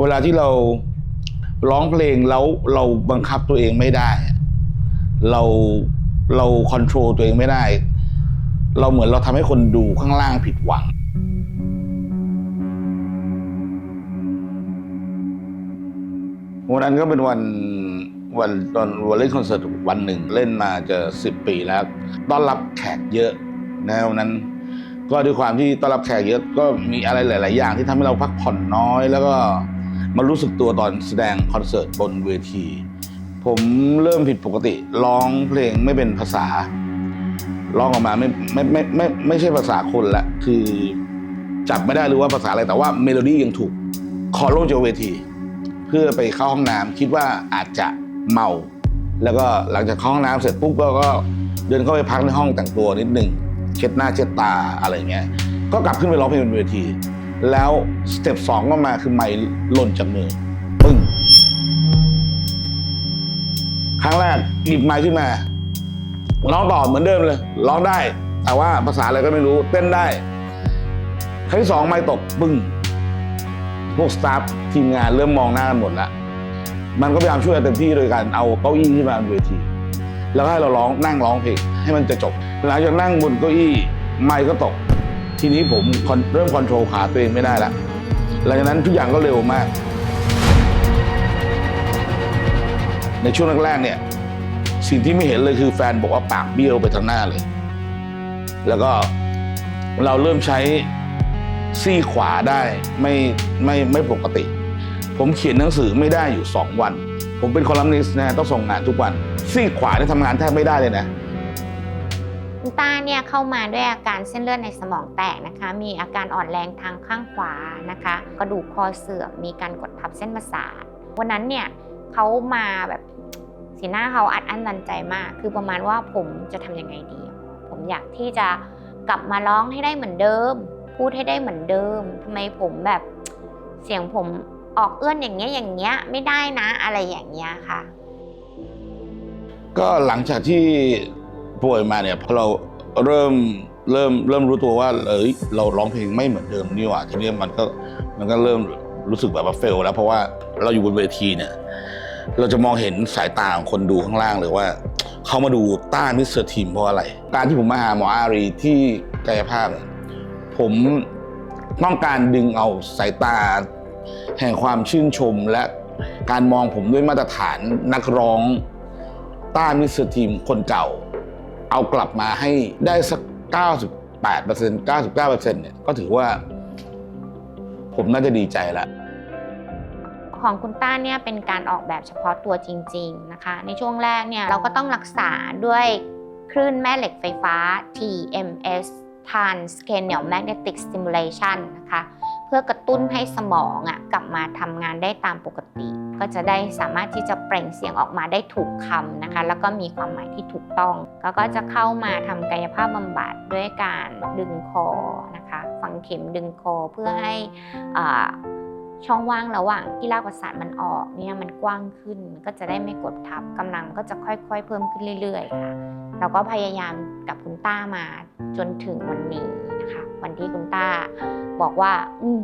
เวลาที่เราร้องเพลงแล้วเราบังคับตัวเองไม่ได้ เราเราคอนโทรลตัวเองไม่ได้ เราเหมือนเราทำให้คนดูข้างล่างผิดหวังวันนั้นก็เป็นวันวันตอนวันเล่นคอนเสิร์ตวันหนึ่งเล่นมาจะสิบปีแล้ว ต้อนรับแขกเยอะนะวันนั้น ก็ด้วยความที่ต้อนรับแขกเยอะก็มีอะไรหลาย ๆ อย่างที่ทำให้เราพักผ่อนน้อยแล้วก็ มารู้สึกตัวตอนแสดงคอนเสิร์ตบนเวที ผมเริ่มผิดปกติร้องเพลงไม่เป็นภาษาร้องออกมาไม่ไม่ไม่ไมไม่ไม่ใช่ภาษาคนละคือจับไม่ได้หรือว่าภาษาอะไรแต่ว่าเมโลดี้ยังถูกขอลงจากเวที เพื่อไปเข้าห้องน้ำคิดว่าอาจจะเมา แล้วก็หลังจากเข้าห้องน้ำเสร็จปุ๊บก็ก็เดินเข้าไปพักในห้องแต่งตัวนิดหนึ่งเช็ดหน้าเช็ดตาอะไรเงี้ยก็กลับขึ้นไปร้องเพลงบนเวที แล้วสเต็ปสองก็มาคือไมค์หล่นจากมือปึ้ง ครั้งแรกหยิบไมค์ขึ้นมาร้องต่อเหมือนเดิมเลย ร้องได้ แต่ว่าภาษาอะไรก็ไม่รู้เต้นได้ ครั้งที่สองไมค์ตกปึ้ง พวกสตาฟทีมงานเริ่มมองหน้ากันหมดล้วมันก็พยายามช่วยเต็มที่โดยการเอาเก้าอี้ขึ้นมาบนเวที แล้วให้เราร้องนั่งร้องเพลงให้มันจะจบหลังจากนั่งบนเก้าอี้ไมค์ก็ตก ทีนี้ผมเริ่มคอนโทรลขาตัวเองไม่ได้แล้วหลังจากนั้นทุกอย่างก็เร็วมาก ในช่วงแรกๆเนี่ยสิ่งที่ไม่เห็นเลยคือแฟนบอกว่าปากเบี้ยวไปทางหน้าเลย แล้วก็เราเริ่มใช้ซี่ขวาได้ไม่ไม่ไม่ปกติ ผมเขียนหนังสือไม่ได้อยู่สองวัน ผมเป็นคอลัมนิสต์นะต้องส่งงานทุกวัน ซี่ขวาเนี่ยทำงานแทบไม่ได้เลยนะ คุณต้าเนี่ยเข้ามาด้วยอาการเส้นเลือดในสมองแตกนะคะ มีอาการอ่อนแรงทางข้างขวานะคะ กระดูกคอเสื่อมมีการกดทับเส้นประสาทวันนั้นเนี่ยเขามาแบบสีหน้าเขาอัดอั้นตันใจมาก คือประมาณว่าผมจะทำยังไงดี ผมอยากที่จะกลับมาร้องให้ได้เหมือนเดิม พูดให้ได้เหมือนเดิมทำไมผมแบบเสียงผมออกเอื้อนอย่างเงี้ยอย่างเงี้ยไม่ได้นะอะไรอย่างเงี้ยค่ะ ก็หลังจากที่ ป่วยมาเนี่ยพอเราเริ่มเริ่มเริ่มรู้ตัวว่าเอยเราร้องเพลงไม่เหมือนเดิมนี่หว่าทีนี้มันก็มันก็เริ่มรู้สึกแบบว่าเฟลแล้วเพราะว่าเราอยู่บนเวทีเนี่ยเราจะมองเห็นสายตาของคนดูข้างล่างเลยว่าเขามาดูต้านมิสเตอร์ทีมเพราะอะไร การที่ผมมาหาหมออารีที่กายภาพ ผมต้องการดึงเอาสายตา แห่งความชื่นชมและการมองผมด้วยมาตรฐานนักร้องต้านมิสเตอร์ทีมคนเก่า เอากลับมาให้ได้สัก 98% 99%เนี่ยก็ถือว่า ผมน่าจะดีใจแล้วของคุณต้าเนี่ยเป็นการออกแบบเฉพาะตัวจริง ๆนะคะ ในช่วงแรกเนี่ยเราก็ต้องรักษาด้วยคลื่นแม่เหล็กไฟฟ้า TMS Transcranial Magnetic Stimulation นะคะ เพื่อกระตุ้นให้สมองอะกลับมาทำงานได้ตามปกติ ก็จะได้สามารถที่จะเปล่งเสียงออกมาได้ถูกคำนะคะ แล้วก็มีความหมายที่ถูกต้องแล้วก็จะเข้ามาทำกายภาพบำบัดด้วยการดึงคอนะคะ ฝังเข็มดึงคอเพื่อให้อ่า ช่องว่างระหว่างที่รากประสาทมันออกเนี่ยมันกว้างขึ้นก็จะได้ไม่กดทับกำลังก็จะค่อยๆ เพิ่มขึ้นเรื่อยๆค่ะเราก็พยายามกับคุณต้ามาจนถึงวันนี้นะคะ วันที่คุณต้าบอกว่า อืม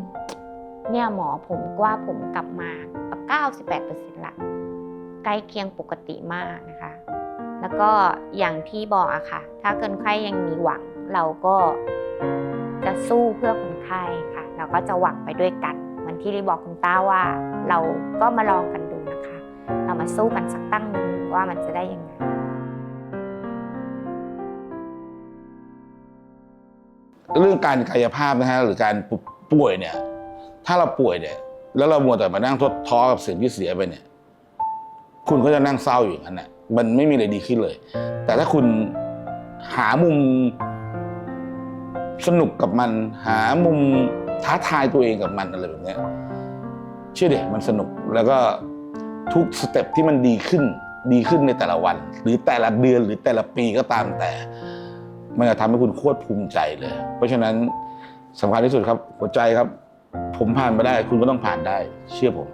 เนี่ยหมอผมว่าผมกลับมา 98%ละใกล้เคียงปกติมากนะคะ แล้วก็อย่างที่บอกอะค่ะ ถ้าเกินไข้ยังมีหวัง เราก็จะสู้เพื่อคนไข้ค่ะ เราก็จะหวังไปด้วยกัน มือนที่รีบอกคุณต้าว่าเราก็มาลองกันดูนะคะ เรามาสู้กันสักตั้งหนึ่งว่ามันจะได้ยังไงเรื่องการกายภาพนะฮะหรือการป่วยเนี่ย ถ้าเราป่วยเนี่ย แล้วเรามัวแต่มานั่งทดท้อกับสิ่งที่เสียไปเนี่ย คุณก็จะนั่งเศร้าอยู่อย่างนั้นน่ะมันไม่มีอะไรดีขึ้นเลย แต่ถ้าคุณหามุมสนุกกับมัน หามุม ท้าทายตัวเองกับมันอะไรแบบนี้เชื่อเด็มันสนุกแล้วก็ทุกสเต็ปที่มันดีขึ้นดีขึ้นในแต่ละวัน หรือแต่ละเดือนหรือแต่ละปีก็ตามแต่ มันจะทำให้คุณโคตรภูมิใจเลย เพราะฉะนั้นสำคัญที่สุดครับหัวใจครับ ผมผ่านมาได้ คุณก็ต้องผ่านได้ เชื่อผม